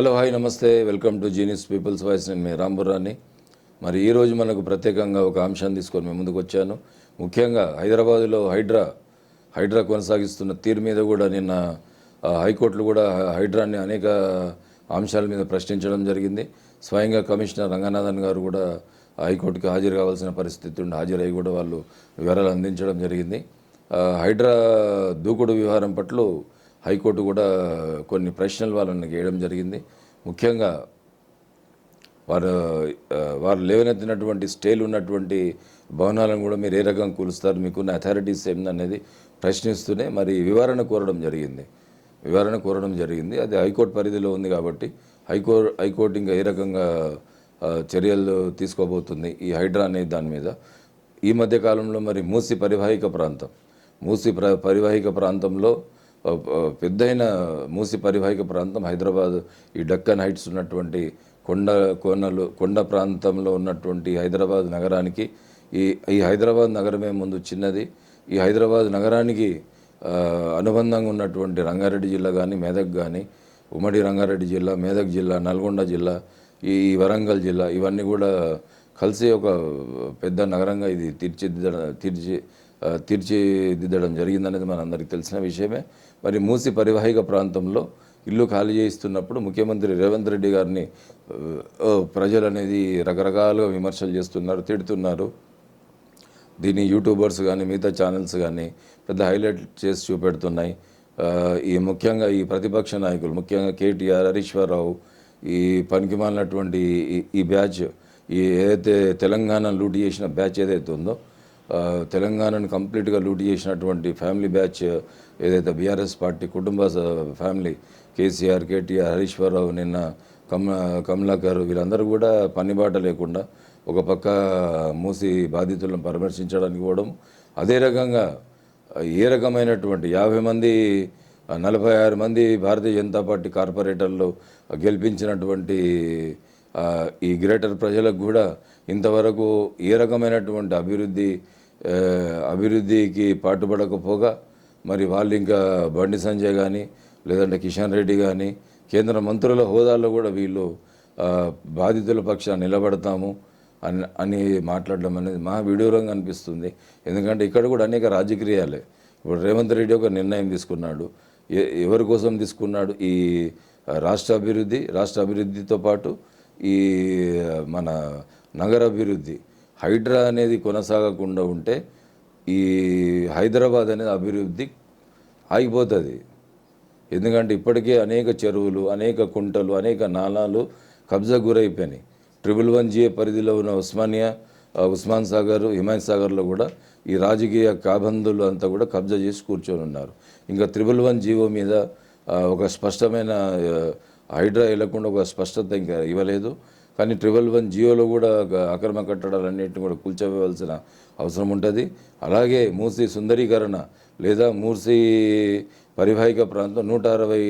Hello hi నమస్తే. Welcome to genius people's voice. నేను మీ రాంబురాన్ని మరి ఈరోజు మనకు ప్రత్యేకంగా ఒక అంశాన్ని తీసుకొని మేము ముందుకు వచ్చాను. ముఖ్యంగా హైదరాబాదులో హైడ్రా హైడ్రా కొనసాగిస్తున్న తీరు మీద కూడా నిన్న హైకోర్టులు కూడా హైడ్రాని అనేక అంశాల మీద ప్రశ్నించడం జరిగింది. స్వయంగా కమిషనర్ రంగనాథన్ గారు కూడా హైకోర్టుకి హాజరు కావాల్సిన పరిస్థితి ఉండి హాజరై కూడా వాళ్ళు వివరాలు అందించడం జరిగింది. హైడ్రా దూకుడు వ్యవహారం పట్ల హైకోర్టు కూడా కొన్ని ప్రశ్నలు వాళ్ళని వేయడం జరిగింది. ముఖ్యంగా వారు వారు లేవనెత్తినటువంటి స్టేలు ఉన్నటువంటి భవనాలను కూడా మీరు ఏ రకంగా కూలుస్తారు మీకున్న అథారిటీస్ ఏమిటనేది ప్రశ్నిస్తూనే మరి వివరణ కోరడం జరిగింది. వివరణ కోరడం జరిగింది. అది హైకోర్టు పరిధిలో ఉంది కాబట్టి హైకోర్టు హైకోర్టు ఇంకా ఏ రకంగా చర్యలు తీసుకోబోతుంది ఈ హైడ్రా అనే దాని మీద. ఈ మధ్యకాలంలో మరి మూసి పరివాహిక ప్రాంతం మూసి ప్ర పరివాహిక ప్రాంతంలో పెద్దైన పెద్దయిన మూసి పరివాహిక ప్రాంతం హైదరాబాద్. ఈ డక్కన్ హైట్స్ ఉన్నటువంటి కొండ కోనలు కొండ ప్రాంతంలో ఉన్నటువంటి హైదరాబాద్ నగరానికి ఈ ఈ హైదరాబాద్ నగరమే ముందు చిన్నది. ఈ హైదరాబాద్ నగరానికి అనుబంధంగా ఉన్నటువంటి రంగారెడ్డి జిల్లా కానీ మెదక్ కానీ ఉమ్మడి రంగారెడ్డి జిల్లా మెదక్ జిల్లా నల్గొండ జిల్లా ఈ వరంగల్ జిల్లా ఇవన్నీ కూడా కలిసి ఒక పెద్ద నగరంగా ఇది తీర్చిదిద్దడం తీర్చి తీర్చిదిద్దడం జరిగిందనేది మనందరికీ తెలిసిన విషయమే. మరి మూసి పరివాహిక ప్రాంతంలో ఇల్లు ఖాళీ చేయిస్తున్నప్పుడు ముఖ్యమంత్రి రేవంత్ రెడ్డి గారిని ప్రజలు అనేది రకరకాలుగా విమర్శలు చేస్తున్నారు తిడుతున్నారు. దీన్ని యూట్యూబర్స్ కానీ మిగతా ఛానల్స్ కానీ పెద్ద హైలైట్ చేసి చూపెడుతున్నాయి. ఈ ముఖ్యంగా ఈ ప్రతిపక్ష నాయకులు ముఖ్యంగా కేటీఆర్ హరీశ్వరరావు ఈ పనికిమాలినటువంటి ఈ- ఈ బ్యాచ్ ఈ ఏదైతే తెలంగాణ లూటి చేసిన బ్యాచ్ ఏదైతే ఉందో తెలంగాణను కంప్లీట్గా లూట్ చేసినటువంటి ఫ్యామిలీ బ్యాచ్ ఏదైతే బీఆర్ఎస్ పార్టీ కుటుంబ ఫ్యామిలీ కేసీఆర్ కేటీఆర్ హరీశ్వరరావు నిన్న కమ కమలాకర్ వీళ్ళందరూ కూడా పనిబాట లేకుండా ఒక పక్క మూసి బాధితులను పరామర్శించడానికి పోవడం అదే రకంగా ఏ రకమైనటువంటి యాభై మంది నలభై ఆరు మంది భారతీయ జనతా పార్టీ కార్పొరేటర్లు గెలిపించినటువంటి ఈ గ్రేటర్ ప్రజలకు కూడా ఇంతవరకు ఏ రకమైనటువంటి అభివృద్ధి అభివృద్ధికి పాటుపడకపోగా మరి వాళ్ళు ఇంకా బండి సంజయ్ కానీ లేదంటే కిషన్ రెడ్డి కానీ కేంద్ర మంత్రుల హోదాలో కూడా వీళ్ళు బాధితుల పక్షాన్ని నిలబడతాము అని అని మాట్లాడడం అనేది మా విడూరంగా అనిపిస్తుంది. ఎందుకంటే ఇక్కడ కూడా అనేక రాజకీయాలే. ఇప్పుడు రేవంత్ రెడ్డి ఒక నిర్ణయం తీసుకున్నాడు. ఎవరి కోసం తీసుకున్నాడు? ఈ రాష్ట్ర అభివృద్ధి రాష్ట్ర అభివృద్ధితో పాటు ఈ మన నగర అభివృద్ధి. హైడ్రా అనేది కొనసాగకుండా ఉంటే ఈ హైదరాబాద్ అనేది అభివృద్ధి ఆగిపోతుంది. ఎందుకంటే ఇప్పటికే అనేక చెరువులు అనేక కుంటలు అనేక నాలాలు కబ్జా గురైపోయినాయి. ట్రిపుల్ వన్ జిఏ పరిధిలో ఉన్న ఉస్మానియా ఉస్మాన్ సాగర్ హిమాయత్ సాగర్లో కూడా ఈ రాజకీయ కాబందులు అంతా కూడా కబ్జా చేసి కూర్చొని ఉన్నారు. ఇంకా త్రిబుల్ వన్ జీవో మీద ఒక స్పష్టమైన హైడ్రా వెళ్ళకుండా ఒక స్పష్టత ఇంకా ఇవ్వలేదు. కానీ ట్రిపుల్ వన్ జియోలో కూడా అక్రమ కట్టడాలన్నింటినీ కూడా కూల్చోవలసిన అవసరం ఉంటుంది. అలాగే మూసి సుందరీకరణ లేదా మూసి పరివాహిక ప్రాంతం నూట అరవై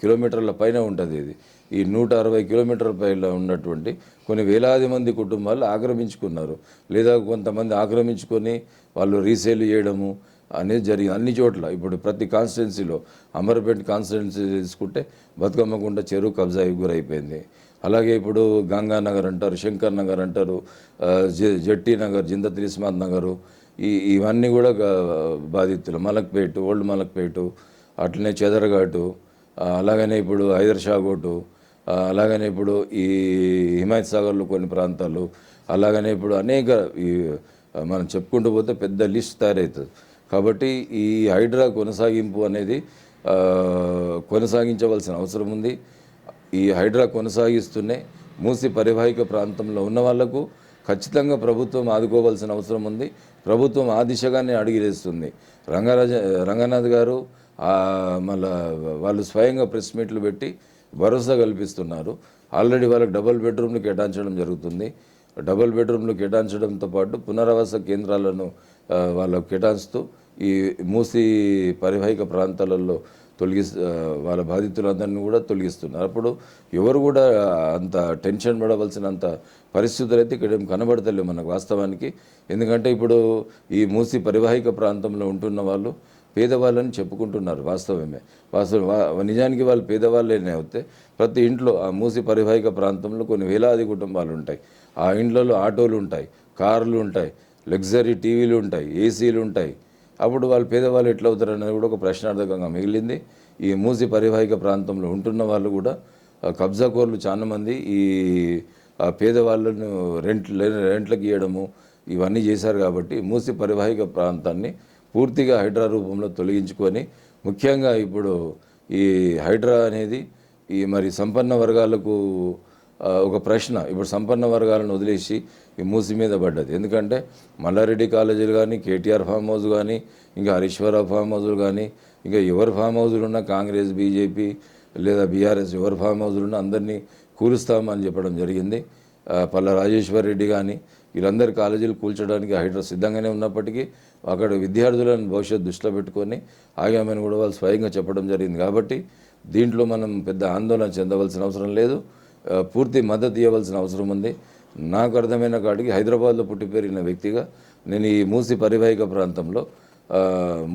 కిలోమీటర్ల పైన ఉంటుంది ఇది. ఈ నూట అరవై కిలోమీటర్ల పైన ఉన్నటువంటి కొన్ని వేలాది మంది కుటుంబాలు ఆక్రమించుకున్నారు. లేదా కొంతమంది ఆక్రమించుకొని వాళ్ళు రీసేల్ చేయడము అనేది జరిగింది అన్ని చోట్ల. ఇప్పుడు ప్రతి కాన్స్టిట్యున్సీలో అమర్పేట కాన్స్టిట్యున్సీ తీసుకుంటే బతుకమ్మకుంట చెరువు కబ్జా గురైపోయింది. అలాగే ఇప్పుడు గంగానగర్ అంటారు శంకర్ నగర్ అంటారు జట్టి నగర్ జిందత్ ఇస్మాత్ నగరు ఈ ఇవన్నీ కూడా బాధితులు. మలక్పేట ఓల్డ్ మలక్పేట అట్లనే చెదరఘాటు అలాగనే ఇప్పుడు హైదర్ షాగోటు అలాగనే ఇప్పుడు ఈ హిమాయత్ సాగర్లో కొన్ని ప్రాంతాలు అలాగనే ఇప్పుడు అనేక ఈ మనం చెప్పుకుంటూ పోతే పెద్ద లిస్ట్ తయారవుతుంది కాబట్టి ఈ హైడ్రా కొనసాగింపు అనేది కొనసాగించవలసిన అవసరం ఉంది. ఈ హైడ్రా కొనసాగిస్తూనే మూసి పరివాహిక ప్రాంతంలో ఉన్న వాళ్ళకు ఖచ్చితంగా ప్రభుత్వం ఆదుకోవాల్సిన అవసరం ఉంది. ప్రభుత్వం ఆ దిశగానే అడిగిలేస్తుంది రంగరాజ రంగనాథ్ గారు మళ్ళా వాళ్ళు స్వయంగా ప్రెస్ మీట్లు పెట్టి భరోసా కల్పిస్తున్నారు. ఆల్రెడీ వాళ్ళకి డబుల్ బెడ్రూమ్లు కేటాయించడం జరుగుతుంది. డబుల్ బెడ్రూమ్లు కేటాయించడంతో పాటు పునరావాస కేంద్రాలను వాళ్ళకు కేటాయిస్తూ ఈ మూసి పరివాహిక ప్రాంతాలలో తొలగి వాళ్ళ బాధితులందరినీ కూడా తొలగిస్తున్నారు. అప్పుడు ఎవరు కూడా అంత టెన్షన్ పడవలసినంత పరిస్థితులు అయితే ఇక్కడ ఏం కనబడతలేవు మనకు వాస్తవానికి. ఎందుకంటే ఇప్పుడు ఈ మూసి పరివాహిక ప్రాంతంలో ఉంటున్న వాళ్ళు పేదవాళ్ళని చెప్పుకుంటున్నారు వాస్తవమే. వాస్తవం నిజానికి వాళ్ళు పేదవాళ్ళనే అవుతే ప్రతి ఇంట్లో ఆ మూసి పరివాహిక ప్రాంతంలో కొన్ని వేలాది కుటుంబాలు ఉంటాయి. ఆ ఇండ్లలో ఆటోలు ఉంటాయి కార్లు ఉంటాయి లగ్జరీ టీవీలు ఉంటాయి ఏసీలు ఉంటాయి. అప్పుడు వాళ్ళు పేదవాళ్ళు ఎట్లా అవుతారు అనేది కూడా ఒక ప్రశ్నార్థకంగా మిగిలింది. ఈ మూసి పరివాహిక ప్రాంతంలో ఉంటున్న వాళ్ళు కూడా కబ్జాకోర్లు చాలామంది ఈ పేదవాళ్ళను రెంట్ రెంట్లకు ఇవ్వడము ఇవన్నీ చేశారు కాబట్టి మూసి పరివాహిక ప్రాంతాన్ని పూర్తిగా హైడ్రా రూపంలో తొలగించుకొని ముఖ్యంగా ఇప్పుడు ఈ హైడ్రా అనేది ఈ మరి సంపన్న వర్గాలకు ఒక ప్రశ్న. ఇప్పుడు సంపన్న వర్గాలను వదిలేసి ఈ మూసి మీద పడ్డది. ఎందుకంటే మల్లారెడ్డి కాలేజీలు కానీ కేటీఆర్ ఫామ్ హౌస్ కానీ ఇంకా హరీశ్వరరావు ఫామ్ హౌజులు కానీ ఇంకా ఎవరు ఫామ్ హౌజులు ఉన్నా కాంగ్రెస్ బీజేపీ లేదా బీఆర్ఎస్ ఎవరు ఫామ్ హౌజులు ఉన్నా అందరినీ కూలుస్తామని చెప్పడం జరిగింది. పల్ల రాజేశ్వర్ రెడ్డి కానీ వీళ్ళందరి కాలేజీలు కూల్చడానికి హైడ్రా సిద్ధంగానే ఉన్నప్పటికీ అక్కడ విద్యార్థులను భవిష్యత్తు దృష్టిలో పెట్టుకొని ఆగామని కూడా వాళ్ళు స్వయంగా చెప్పడం జరిగింది. కాబట్టి దీంట్లో మనం పెద్ద ఆందోళన చెందవలసిన అవసరం లేదు. పూర్తి మద్దతు ఇవ్వవలసిన అవసరం ఉంది. నాకు అర్థమైన కాడికి హైదరాబాద్లో పుట్టి పెరిగిన వ్యక్తిగా నేను ఈ మూసి పరివాహిక ప్రాంతంలో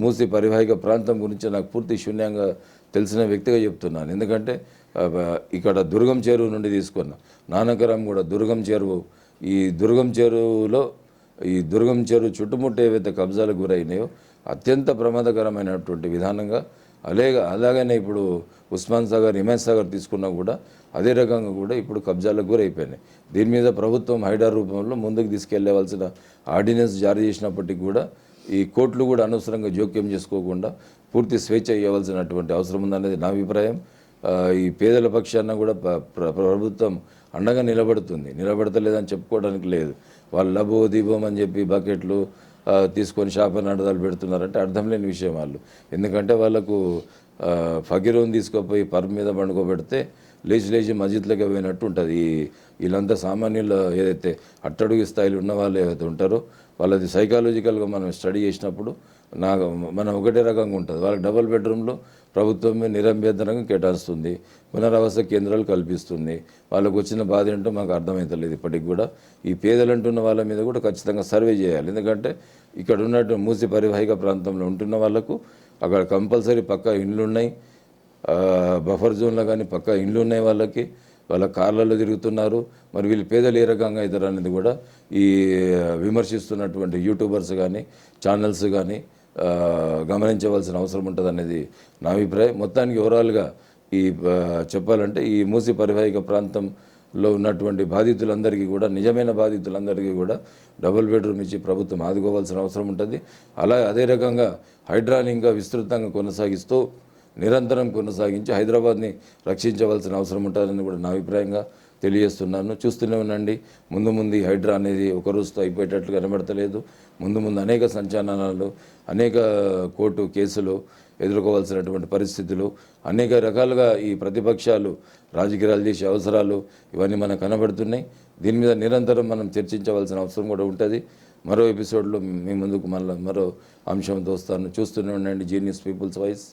మూసి పరివాహిక ప్రాంతం గురించి నాకు పూర్తి శూన్యంగా తెలిసిన వ్యక్తిగా చెప్తున్నాను. ఎందుకంటే ఇక్కడ దుర్గం చెరువు నుండి తీసుకున్న నానకరం కూడా దుర్గం చెరువు. ఈ దుర్గం చెరువులో ఈ దుర్గం చెరువు చుట్టుముట్టే ఏవైతే కబ్జాలకు గురైనాయో అత్యంత ప్రమాదకరమైనటువంటి విధానంగా అలాగే అలాగనే ఇప్పుడు ఉస్మాన్ సాగర్ హిమాయత్ సాగర్ తీసుకున్నా కూడా అదే రకంగా కూడా ఇప్పుడు కబ్జాలకు గురైపోయినాయి. దీని మీద ప్రభుత్వం హైడా రూపంలో ముందుకు తీసుకెళ్ళవలసిన ఆర్డినెన్స్ జారీ చేసినప్పటికీ కూడా ఈ కోర్టులు కూడా అనవసరంగా జోక్యం చేసుకోకుండా పూర్తి స్వేచ్ఛ ఇవ్వవలసినటువంటి అవసరం ఉందనేది నా అభిప్రాయం. ఈ పేదల పక్షాన కూడా ప్రభుత్వం అండగా నిలబడుతుంది. నిలబడతలేదని చెప్పుకోవడానికి లేదు. వాళ్ళు లబో దీపం అని చెప్పి బకెట్లు తీసుకొని శాపనార్థాలు పెడుతున్నారంటే అర్థం లేని విషయం వాళ్ళు. ఎందుకంటే వాళ్ళకు ఫకీరోని తీసుకుపోయి పర్ మీద పండుకోబెడితే లేచి లేచి మస్జిద్లోకి పోయినట్టు ఉంటుంది. ఈ వీళ్ళంతా సామాన్యులు ఏదైతే అట్టడుగు స్థాయిలో ఉన్న వాళ్ళు ఏవైతే ఉంటారో వాళ్ళది సైకాలజికల్గా మనం స్టడీ చేసినప్పుడు నాకు మనం ఒకటే రకంగా ఉంటుంది. వాళ్ళకి డబుల్ బెడ్రూమ్లో ప్రభుత్వమే నిరంభ్యంతరంగా కేటాయిస్తుంది. పునరావాస కేంద్రాలు కల్పిస్తుంది. వాళ్ళకు వచ్చిన బాధ ఏంటో మాకు అర్థమవుతలేదు ఇప్పటికి కూడా. ఈ పేదలు అంటున్న వాళ్ళ మీద కూడా ఖచ్చితంగా సర్వే చేయాలి. ఎందుకంటే ఇక్కడ ఉన్నట్టు మూసి పరివాహిక ప్రాంతంలో ఉంటున్న వాళ్ళకు అక్కడ కంపల్సరీ పక్క ఇండ్లు ఉన్నాయి బఫర్ జోన్లో కానీ పక్క ఇండ్లు ఉన్నాయి వాళ్ళకి. వాళ్ళ కార్లలో తిరుగుతున్నారు. మరి వీళ్ళు పేదలు ఏ రకంగా అవుతారు అనేది కూడా ఈ విమర్శిస్తున్నటువంటి యూట్యూబర్స్ కానీ ఛానల్స్ కానీ గమనించవలసిన అవసరం ఉంటుంది అనేది నా అభిప్రాయం. మొత్తానికి ఓవరాల్గా ఈ చెప్పాలంటే ఈ మూసి పరివాహిక ప్రాంతంలో ఉన్నటువంటి బాధితులందరికీ కూడా నిజమైన బాధితులందరికీ కూడా డబుల్ బెడ్రూమ్ ఇచ్చి ప్రభుత్వం ఆదుకోవాల్సిన అవసరం ఉంటుంది. అలా అదే రకంగా హైడ్రాని ఇంకా విస్తృతంగా కొనసాగిస్తూ నిరంతరం కొనసాగించి హైదరాబాద్ని రక్షించవలసిన అవసరం ఉంటుందని కూడా నా అభిప్రాయంగా తెలియజేస్తున్నాను. చూస్తూనే ఉండండి. ముందు ముందు హైడ్రా అనేది ఒక రోజుతో అయిపోయేటట్లు కనబడతలేదు. ముందు ముందు అనేక సంచలనాలు అనేక కోర్టు కేసులు ఎదుర్కోవాల్సినటువంటి పరిస్థితులు అనేక రకాలుగా ఈ ప్రతిపక్షాలు రాజకీయాలు చేసే అవసరాలు ఇవన్నీ మనకు కనబడుతున్నాయి. దీని మీద నిరంతరం మనం చర్చించవలసిన అవసరం కూడా ఉంటుంది. మరో ఎపిసోడ్లో మీ ముందుకు మళ్ళీ మరో అంశంతో వస్తాను చూస్తూనే ఉండండి. Genius people's voice